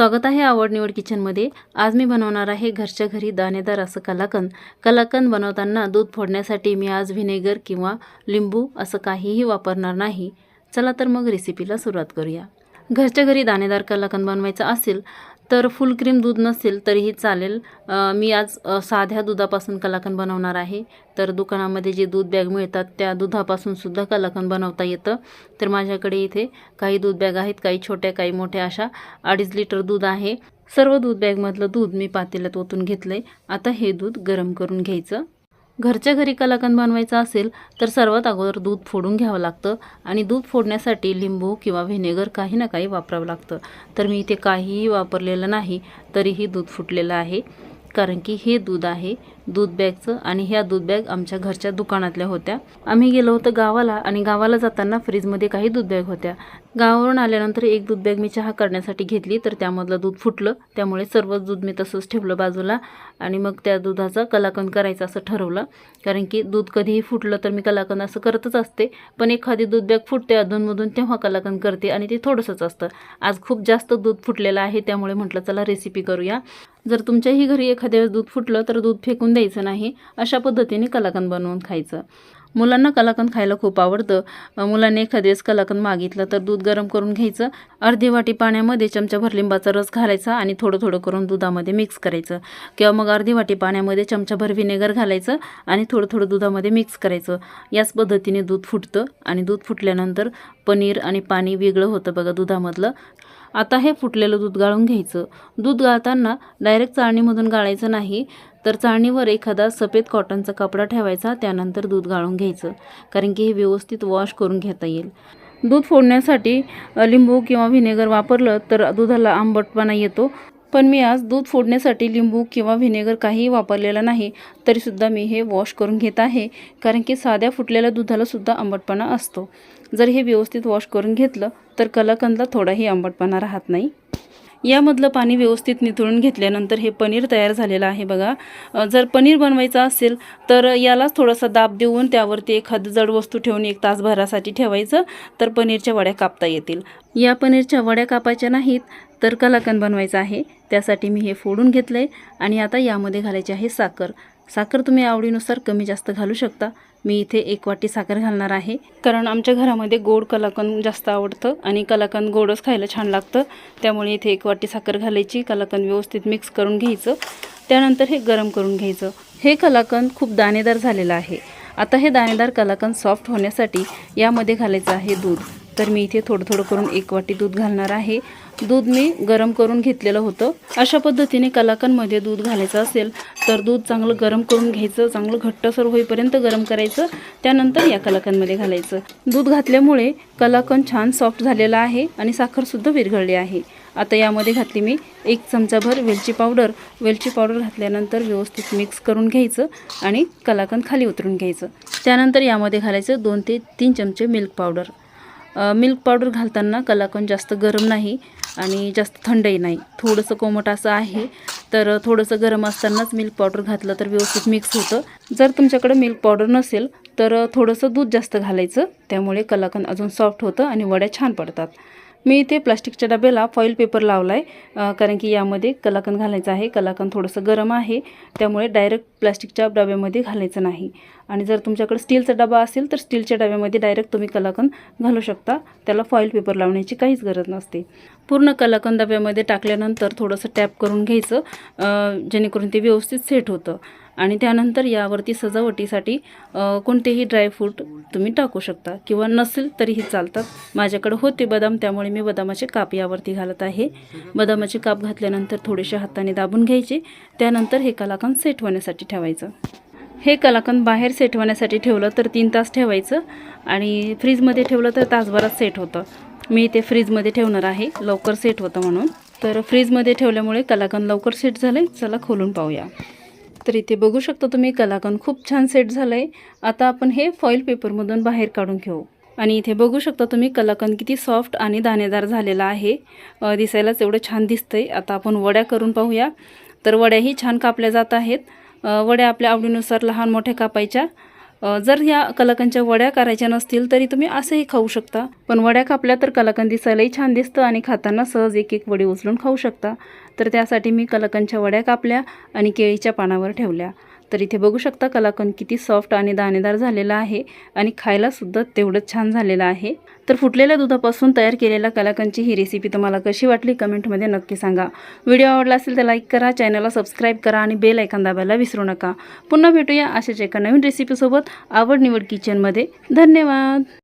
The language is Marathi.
स्वागत आहे आवड निवड किचनमध्ये. आज मी बनवणार आहे घरच्या घरी दाणेदार असं कलाकंद. कलाकंद बनवताना दूध फोडण्यासाठी मी आज व्हिनेगर किंवा लिंबू असं काहीही वापरणार नाही. चला तर मग रेसिपीला सुरुवात करूया. घरच्या घरी दाणेदार कलाकंद बनवायचा असेल तर फुल क्रीम दूध नसेल तरीही चालेल. मी आज साध्या दुधापासून कलाकंद बनवणार आहे. तर दुकानामध्ये जे दूध बॅग मिळतात त्या दुधापासून सुद्धा कलाकंद बनवता येतं. तर माझ्याकडे इथे काही दूध बॅग आहेत काही छोट्या काही मोठ्या अशा अडीच लिटर दूध आहे. सर्व दूध बॅगमधलं दूध मी पातेल्यात ओतून घेतलं आहे आता हे दूध गरम करून घ्यायचं. घरच्या घरी कलाकंद बनवायचा असेल तर सर्वात अगोदर दूध फोडून घ्यावं लागतं आणि दूध फोडण्यासाठी लिंबू किंवा व्हिनेगर काही ना काही वापरावं लागतं. तर मी इथे काहीही वापरलेलं नाही तरीही दूध फुटलेलं आहे कारण की हे दूध आहे दूध बॅगचं आणि ह्या दूध बॅग आमच्या घरच्या दुकानातल्या होत्या. आम्ही गेलो होतो गावाला आणि गावाला जाताना फ्रीजमध्ये काही दूध बॅग होत्या. गावावरून आल्यानंतर एक दूध बॅग मी चहा करण्यासाठी घेतली तर त्यामधलं दूध फुटलं. त्यामुळे सर्वच दूध मी तसंच ठेवलं बाजूला आणि मग त्या दुधाचा कलाकंद करायचं असं ठरवलं. कारण की दूध कधीही फुटलं तर मी कलाकंद असं करतच असते पण एखादी दूध बॅग फुटते अधूनमधून तेव्हा कलाकंद करते आणि ते थोडंसंच असतं. आज खूप जास्त दूध फुटलेलं आहे त्यामुळे म्हटलं चला रेसिपी करूया. जर तुमच्याही घरी एखाद्या वेळेस दूध फुटलं तर दूध फेकून द्यायचं नाही. अशा पद्धतीने कलाकंद बनवून खायचं. मुलांना कलाकंद खायला खूप आवडतं. मुलांनी एखाद्या वेळेस कलाकंद मागितलं तर दूध गरम करून घ्यायचं. अर्धी वाटी पाण्यामध्ये चमचाभर लिंबाचा रस घालायचा आणि थोडं थोडं करून दुधामध्ये मिक्स करायचं. किंवा मग अर्धी वाटी पाण्यामध्ये चमचाभर व्हिनेगर घालायचं आणि थोडं थोडं दुधामध्ये मिक्स करायचं. याच पद्धतीने दूध फुटतं आणि दूध फुटल्यानंतर पनीर आणि पाणी वेगळं होतं बघा दुधामधलं. आता हे फुटलेलं दूध गाळून घ्यायचं. दूध गाळताना डायरेक्ट चाळणीमधून गाळायचं नाही. तर चाळणीवर एखादा सफेद कॉटनचा कपडा ठेवायचा त्यानंतर दूध गाळून घ्यायचं कारण की हे व्यवस्थित वॉश करून घेता येईल. दूध फोडण्यासाठी लिंबू किंवा व्हिनेगर वापरलं तर दुधाला आंबटपणा येतो. पण मी आज दूध फोडण्यासाठी लिंबू किंवा व्हिनेगर काहीही वापरलेला नाही तरीसुद्धा मी हे वॉश करून घेत आहे कारण की साध्या फुटलेल्या दुधालासुद्धा आंबटपणा असतो. जर हे व्यवस्थित वॉश करून घेतलं तर कलाकंदला थोडाही आंबटपणा राहत नाही. यामधलं पाणी व्यवस्थित निथळून घेतल्यानंतर हे पनीर तयार झालेलं आहे बघा. जर पनीर बनवायचं असेल तर यालाच थोडासा दाब देऊन त्यावरती एखादं जड वस्तू ठेवून एक तासभरासाठी ठेवायचं तर पनीरच्या वड्या कापता येतील. या पनीरच्या वड्या कापायच्या नाहीत तर कलाकंद बनवायचं आहे. त्यासाठी मी हे फोडून घेतलं आहे आणि आता यामध्ये घालायची आहे साखर. साखर तुम्ही आवडीनुसार कमी जास्त घालू शकता. मी इथे एक वाटी साखर घालणार आहे. कारण आमच्या घरामध्ये गोड कलाकंद जास्त आवडतं आणि कलाकंद गोडच खायला छान लागतं. त्यामुळे इथे एक वाटी साखर घालायची कलाकंद व्यवस्थित मिक्स करून घ्यायचं. त्यानंतर हे गरम करून घ्यायचं. हे कलाकंद खूप दाणेदार झालेलं आहे. आता हे दाणेदार कलाकंद सॉफ्ट होण्यासाठी यामध्ये घालायचं आहे दूध. तर मी इथे थोडं थोडं करून एक वाटी दूध घालणार आहे. दूध मी गरम करून घेतलेलं होतं. अशा पद्धतीने कलाकंदमध्ये दूध घालायचं असेल तर दूध चांगलं गरम करून घ्यायचं चांगलं घट्टसर होईपर्यंत गरम करायचं त्यानंतर या कलाकंदमध्ये घालायचं. दूध घातल्यामुळे कलाकंद छान सॉफ्ट झालेला आहे आणि साखरसुद्धा विरघळली आहे. आता यामध्ये घातली मी एक चमचाभर वेलची पावडर. वेलची पावडर घातल्यानंतर व्यवस्थित मिक्स करून घ्यायचं आणि कलाकंद खाली उतरून घ्यायचं. त्यानंतर यामध्ये घालायचं दोन ते तीन चमचे मिल्क पावडर. मिल्क पावडर घालताना कलाकंद जास्त गरम नाही आणि जास्त थंडही नाही. थोडंसं कोमट असं आहे तर थोडंसं गरम असतानाच मिल्क पावडर घातलं तर व्यवस्थित मिक्स होतं. जर तुमच्याकडे मिल्क पावडर नसेल तर थोडंसं दूध जास्त घालायचं. त्यामुळे कलाकंद अजून सॉफ्ट होतं आणि वड्या छान पडतात. मी इथे प्लास्टिकच्या डब्याला फॉईल पेपर लावला आहे कारण की यामध्ये कलाकंद घालायचं आहे. कलाकंद थोडंसं गरम आहे त्यामुळे डायरेक्ट प्लास्टिकच्या डब्यामध्ये घालायचं नाही. आणि जर तुमच्याकडे स्टीलचा डबा असेल तर स्टीलच्या डब्यामध्ये डायरेक्ट तुम्ही कलाकंद घालू शकता. त्याला फॉईल पेपर लावण्याची काहीच गरज नसते. पूर्ण कलाकंद डब्यामध्ये टाकल्यानंतर थोडंसं टॅप करून घ्यायचं जेणेकरून ते व्यवस्थित सेट होतं. आणि त्यानंतर यावरती सजावटीसाठी कोणतेही ड्रायफ्रूट तुम्ही टाकू शकता किंवा नसेल तरीही चालतात. माझ्याकडे होते बदाम त्यामुळे मी बदामाचे काप यावरती घालत आहे. बदामाचे काप घातल्यानंतर थोडेसे हाताने दाबून घ्यायचे. त्यानंतर हे कलाकंद सेट होण्यासाठी ठेवायचं. हे कलाकंद बाहेर सेट होण्यासाठी ठेवलं तर तीन तास ठेवायचं आणि फ्रीजमध्ये ठेवलं तर तासभरात सेट होतं. मी ते फ्रीजमध्ये ठेवणार आहे. लवकर सेट होतं म्हणून. तर फ्रीजमध्ये ठेवल्यामुळे कलाकंद लवकर सेट झालं आहे चला खोलून पाहूया. तर इथे बघू शकता तुम्ही कलाकंद खूप छान सेट झालं आहे आता आपण हे फॉईल पेपरमधून बाहेर काढून घेऊ. आणि इथे बघू शकता तुम्ही कलाकंद किती सॉफ्ट आणि दाणेदार झालेला आहे. दिसायलाच एवढं छान दिसतंय. आता आपण वड्या करून पाहूया. तर वड्याही छान कापल्या जात आहेत. वड्या आपल्या आवडीनुसार लहान मोठ्या कापायच्या. जर या कलाकंदच्या वड्या करायच्या नसतील तरी तुम्ही असंही खाऊ शकता. पण वड्या कापल्या तर कलाकंद दिसायलाही छान दिसतं आणि खाताना सहज एक एक वडी उचलून खाऊ शकता. तर त्यासाठी मी कलाकंदच्या वड्या कापल्या आणि केळीच्या पानावर ठेवल्या. तर इथे बघू शकता कलाकंद किती सॉफ्ट आणि दाणेदार झालेला आहे आणि खायलासुद्धा तेवढंच छान झालेलं आहे. तर फुटलेल्या दुधापासून तयार केलेल्या कलाकंदची ही रेसिपी तुम्हाला कशी वाटली कमेंटमध्ये नक्की सांगा. व्हिडिओ आवडला असेल तर लाईक करा चॅनलला सबस्क्राईब करा आणि बेल ऐकन दाबायला विसरू नका. पुन्हा भेटूया अशाच एका नवीन रेसिपीसोबत आवड निवड किचनमध्ये धन्यवाद!